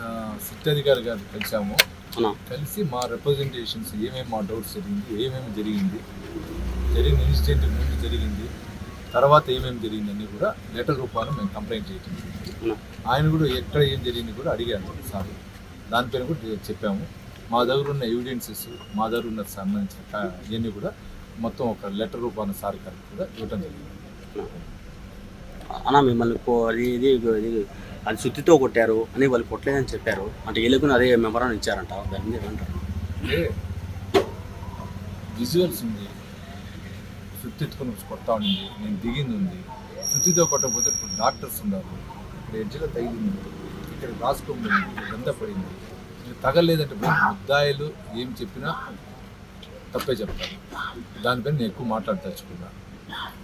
ఆ, సిట్ అధికారి గారు కలిసాము కలిసి మా రిప్రజెంటేషన్స్ ఏమేమి మా డౌట్స్ జరిగింది ఏమేమి జరిగింది జరిగిన ఇన్సిడెంట్ ముందు జరిగింది తర్వాత ఏమేమి జరిగింది అన్నీ కూడా లెటర్ రూపాన మేము కంప్లైంట్ చేయటం జరిగింది. ఆయన కూడా ఎక్కడ ఏం జరిగింది కూడా అడిగాను సార్. దానిపైన కూడా చెప్పాము. మా దగ్గర ఉన్న ఎవిడెన్సెస్ మా దగ్గర ఉన్న సంబంధించిన ఇవన్నీ కూడా మొత్తం ఒక లెటర్ రూపాన సార్ గారికి కూడా ఇవ్వటం జరిగింది. అన్న మిమ్మల్ని ఇది అది సుత్తితో కొట్టారు అని వాళ్ళు కొట్టలేదని చెప్పారు. అంటే ఎలుగుని అదే మెమరాన్ ఇచ్చారంట. దాని మీద ఏమంటారు? విజువల్స్ ఉంది. సుత్తి ఎత్తుకొని వచ్చి ఉంది. నేను దిగింది ఉంది. సుత్తితో కొట్టకపోతే ఇప్పుడు డాక్టర్స్ ఉన్నారు. ఇక్కడ ఎడ్జిలో తగిలింది. ఇక్కడ రాసుకోండి. ఇదంతా పడింది. తగలేదంటే ముద్దాయిలు ఏం చెప్పినా తప్పే చెప్తారు. దానిపైన నేను ఎక్కువ మాట్లాడదలుచుకున్నా.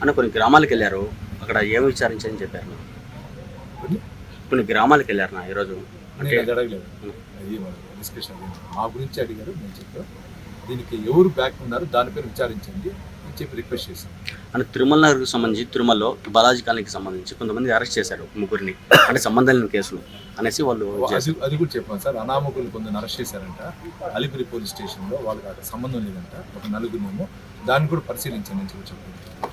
అంటే కొన్ని గ్రామాలకు వెళ్ళారు. అక్కడ ఏమి విచారించని చెప్పారు కొన్ని కొన్ని గ్రామాలకు వెళ్ళారు నా ఈరోజు అంటే మా గురించి అడిగారు నేను చెప్పాను. దీనికి ఎవరు బ్యాక్ ఉన్నారు దానిపైన విచారించండి అని చెప్పి రిక్వెస్ట్ చేశాను. అంటే తిరుమల నగర్కి సంబంధించి తిరుమలలో బాలాజీ కాలనీకి సంబంధించి కొంతమంది అరెస్ట్ చేశారు ముగ్గురిని. అంటే సంబంధం లేని కేసులు అనేసి వాళ్ళు అది అది కూడా చెప్పాను సార్. అనామకులు కొందరు అరెస్ట్ చేశారంట. అలిపిరి పోలీస్ స్టేషన్లో వాళ్ళకి అక్కడ సంబంధం లేదంట. ఒక నలుగురినేమో దాన్ని కూడా పరిశీలించండి అని చెప్పి చెప్పాను.